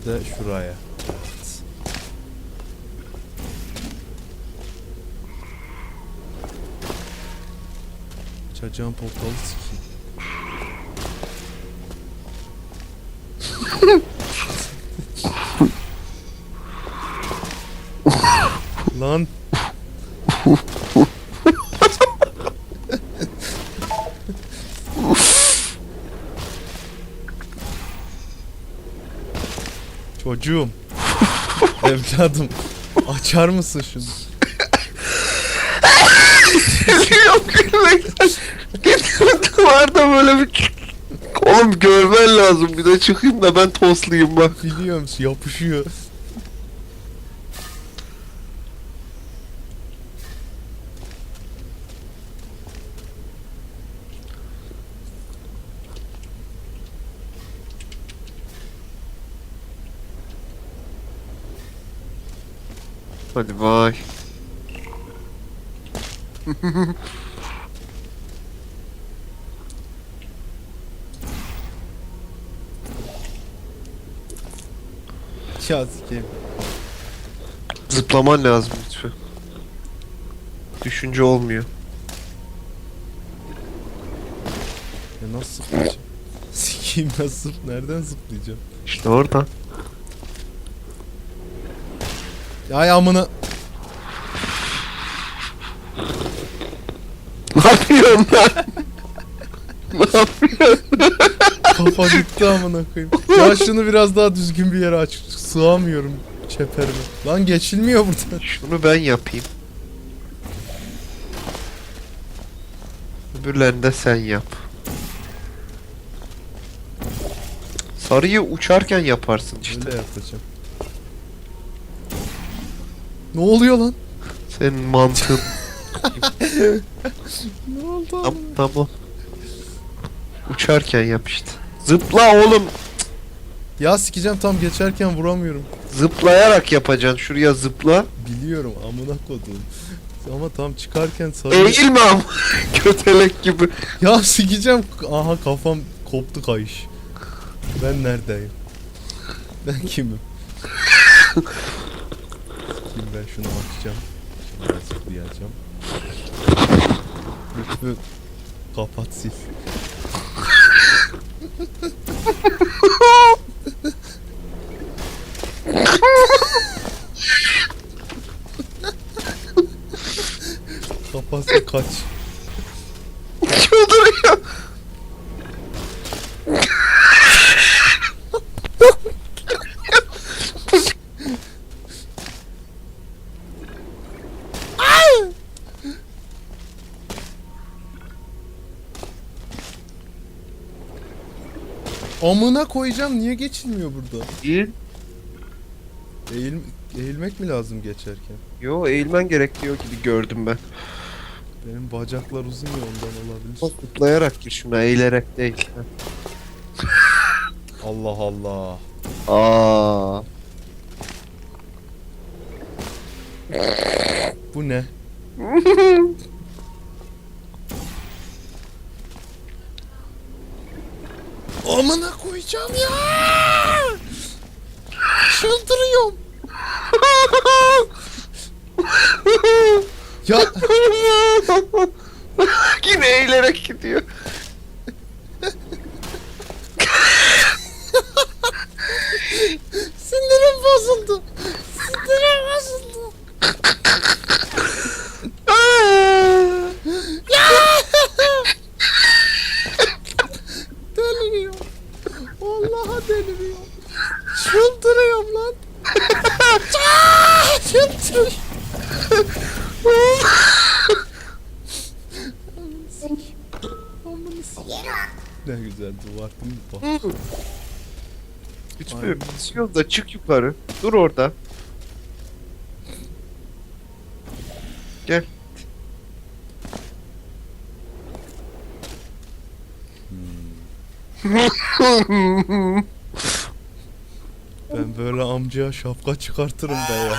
Bir de şuraya. Evet. Çacağın portalı sikeyim. Lan çocuğum. Evladım açar mısın şunu? Yok gülmekten. Duvarda böyle bir... Oğlum görmen lazım bir de çıkayım da ben toslayayım bak. Biliyorum yapışıyor. Hadi vay. Ya sikeyim. Zıplaman lazım lütfen. Düşünce olmuyor. Ya nasıl zıplayacağım? Sikeyim nasıl zıp- nereden zıplayacağım? İşte oradan. Ya amına Ne yapıyorsun lan? ne yapıyorsun? kafa gitti amına koyayım. Ya şunu biraz daha düzgün bir yere aç. Sığamıyorum çeperime. Lan geçilmiyor buradan. Şunu ben yapayım. Öbürlerini de sen yap. Sarıyı uçarken yaparsın işte. Öyle yapacağım. Ne oluyor lan? Senin mantığın. Ne oldu Tam- tamam. Uçarken yap işte. Zıpla oğlum. Ya sikeceğim tam geçerken vuramıyorum. Zıplayarak yapacaksın. Şuraya zıpla. Biliyorum amına kodum. Ama tam çıkarken sarı... Eğilme ama. Kötelek gibi. Ya sikeceğim. Aha kafam koptu kayış. Ben neredeyim? Ben kimim? Kim ben şuna bakacağım. Şimdi zıplayacağım. Lütfü kapat sil. Kapat kaç. Amına koyacağım niye geçilmiyor burada? İyi. Eğil, eğilmek mi lazım geçerken? Yo eğilmen gerekiyor gibi gördüm ben. Benim bacaklar uzun ya ondan olabilir. Zıplayarak gir şuna eğilerek değil. Allah Allah. Aa. Bu ne? Amına koyacağım ya. Çıldırıyorum. Ya Yine eğilerek gidiyor. sinirim bozuldu. Sinirim bozuldu. Deliriyor. Vallahi deliriyor. Çıldırıyorum lan. Aa, Çıldırıyorum. Amına sikeyim. Ne güzel duvar değil mi? Bak. Lütfen basıyoruz da çık yukarı. Dur orada. Gel. Ben böyle amcaya şapka çıkartırım be ya.